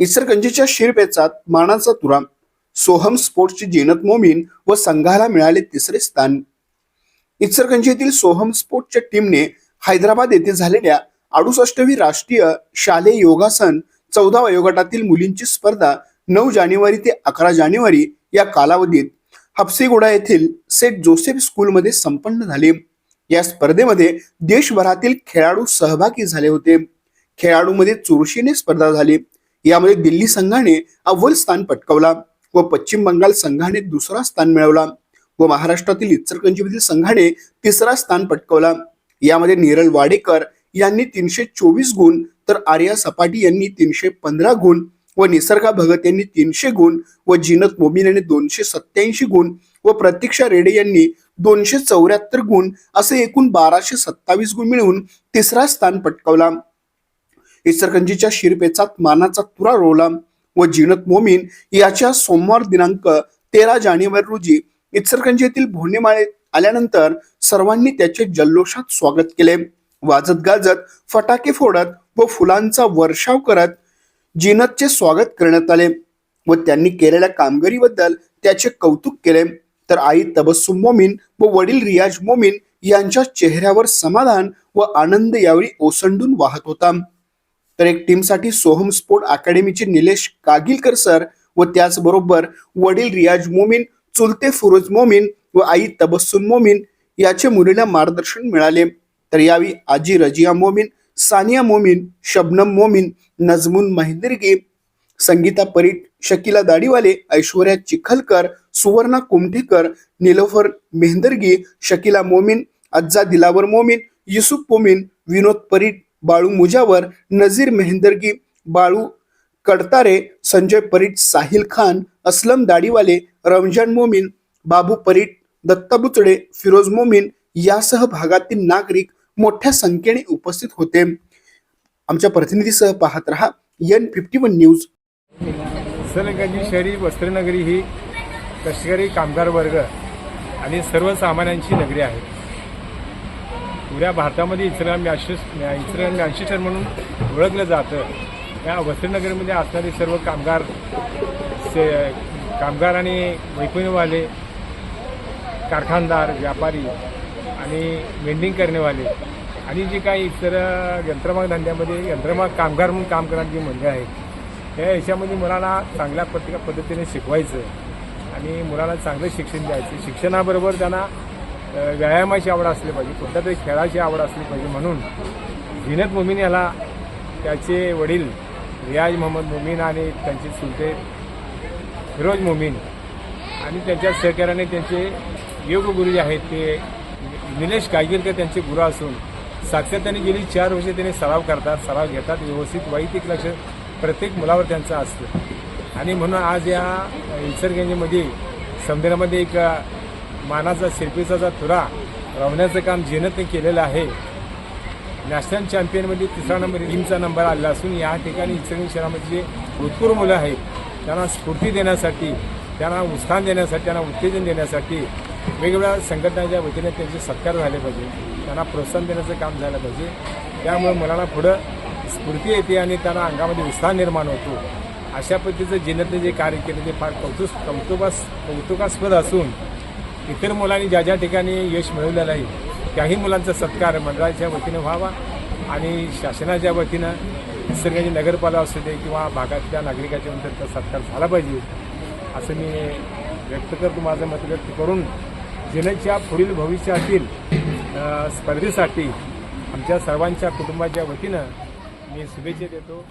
इचरगंजीच्या शिरपेचात मानाचा तुरा सोहम स्पोर्ट्सची जिनत मोमीन व संघाला मिळाले तिसरे स्थान. इसरगंजीतील सोहम स्पोर्ट्सच्या टीमने हैदराबाद येथे झालेल्या अडुसष्टवी राष्ट्रीय शालेय योगासन चौदा वयोगटातील मुलींची स्पर्धा नऊ जानेवारी ते अकरा जानेवारी या कालावधीत हप्सीगुडा येथील सेंट जोसेफ स्कूलमध्ये संपन्न झाले. या स्पर्धेमध्ये देशभरातील खेळाडू सहभागी झाले होते. खेळाडूमध्ये चुरशीने स्पर्धा झाली. यामध्ये दिल्ली संघाने अव्वल स्थान पटकावला व पश्चिम बंगाल संघाने दुसरा स्थान मिळवला व महाराष्ट्रातील इचलकरंजीमधील संघाने तिसरा स्थान पटकावला. यामध्ये नीरल वाडेकर यांनी तीनशे चोवीस गुण तर आर्या सपाटी यांनी तीनशे पंधरा गुण व निसर्गा भगत यांनी तीनशे गुण व जिनत मोमीन यांनी दोनशे सत्याऐंशी गुण व प्रतीक्षा रेडे यांनी दोनशे चौऱ्याहत्तर गुण असे एकूण बाराशे सत्तावीस गुण मिळवून तिसरा स्थान पटकावला. इचरकंजीच्या शिरपेचात मानाचा तुरा रोवला व जिनत मोमीन याच्या सोमवार दिनांक तेरा जानेवारी रोजी इचरकंजी येथील आल्यानंतर सर्वांनी त्याचे जल्लोषात स्वागत केले. वाजत गाजत फटाके फोडत व फुलांचा वर्षाव करत जिनतचे स्वागत करण्यात आले व त्यांनी केलेल्या कामगिरीबद्दल त्याचे कौतुक केले. तर आई तबस्सुम मोमीन व वडील रियाज मोमीन यांच्या चेहऱ्यावर समाधान व आनंद यावेळी ओसंडून वाहत होता. तर एक टीमसाठी सोहम स्पोर्ट अकॅडमीचे निलेश कागिलकर सर व त्याचबरोबर वडील रियाज मोमीन चुलते फिरोज मोमीन व आई तबस्सुम मोमीन याचे मुलीला मार्गदर्शन मिळाले. तर यावेळी आजी रजिया मोमीन सानिया मोमीन शबनम मोमीन नजमुन महिंदरगी संगीता परीट शकीला दाढीवाले ऐश्वर्या चिखलकर सुवर्णा कुमठेकर निलोफर मेहंदरगी शकीला मोमीन अज्जा दिलावर मोमीन युसुफ मोमीन विनोद परीट बाळू मुजावर नझीर मेहंदरगी बाळू कडतारे संजय परीट साहिल खान असलम दाढीवाले रमजान मोमीन बाबू परीट दत्ता बुचडे फिरोज मोमीन यासह भागातील नागरिक मोठ्या संख्येने उपस्थित होते. आमच्या प्रतिनिधीसह पाहत रहा N fifty one news Ichalkaranji शहरी वस्त्रनगरी ही कष्टकरी कामगार वर्ग आणि सर्वसामान्यांची नगरी आहे. पुऱ्या भारतामध्ये इचलकरंजी आशिष इचलकरंजी आशिष्टर म्हणून ओळखलं जातं. या वस्त्रनगरीमध्ये असणारे सर्व कामगार से कामगार आणि वैपुण्यवाले कारखानदार व्यापारी आणि वेंडिंग करणेवाले आणि जे काही इतर यंत्रमाग धंद्यामध्ये यंत्रमाग कामगार म्हणून काम करणारी जी मंडळी आहेत या याच्यामध्ये मुलांना चांगल्या पत्रिका पद्धतीने शिकवायचं आणि मुलांना चांगलं शिक्षण द्यायचं. शिक्षणाबरोबर त्यांना व्यायामाची आवड असली पाहिजे कुठल्या तरी खेळाची आवड असली पाहिजे म्हणून झिनत मोमीन याला त्याचे वडील रियाज मोहम्मद मोमीन आणि त्यांचे सुलते फिरोज मोमीन आणि त्यांच्या सहकार्याने त्यांचे योग गुरु जे आहेत ते निलेश गायगीरकर त्यांचे गुरु असून सातत्याने गेली चार वर्षे त्यांनी सराव करतात सराव घेतात व्यवस्थित वैयक्तिक लक्ष प्रत्येक मुलावर त्यांचं असतं. आणि म्हणून आज या इचरगंजीमध्ये समुद्रामध्ये एक मानाचा शिल्पीचा तुरा रवण्याचं काम जेनतने केलेलं आहे. नॅशनल चॅम्पियनमध्ये म्हणजे तिसरा नंबर टीमचा नंबर आलेला असून या ठिकाणी इचलकरंजी शहरामध्ये जे भूतपूर्व मुलं आहेत त्यांना स्फूर्ती देण्यासाठी त्यांना उत्साहन देण्यासाठी त्यांना उत्तेजन देण्यासाठी वेगवेगळ्या संघटनाच्या वतीने त्यांचे सत्कार झाले पाहिजे. त्यांना प्रोत्साहन देण्याचं काम झालं पाहिजे. त्यामुळे मुलांना पुढं स्फूर्ती येते आणि त्यांना अंगामध्ये उत्साह निर्माण होतो. अशा पद्धतीचं जिल्ह्यातले जे कार्य केले ते फार कौतुक कौतुकास कौतुकास्पद असून इतर मुलांनी ज्या ज्या ठिकाणी यश मिळवलेलं आहे त्याही मुलांचा सत्कार मंडळाच्या वतीनं व्हावा आणि शासनाच्या वतीनं निसर्गाची नगरपालिका असू दे किंवा भागातल्या नागरिकाच्या वतीनं सत्कार झाला पाहिजे असं मी व्यक्त करतो माझं मत व्यक्त करून. जिल्ह्याच्या पुढील भविष्यातील स्पर्धेसाठी आमच्या सर्वांच्या कुटुंबाच्या वतीनं मी शुभेच्छा देतो.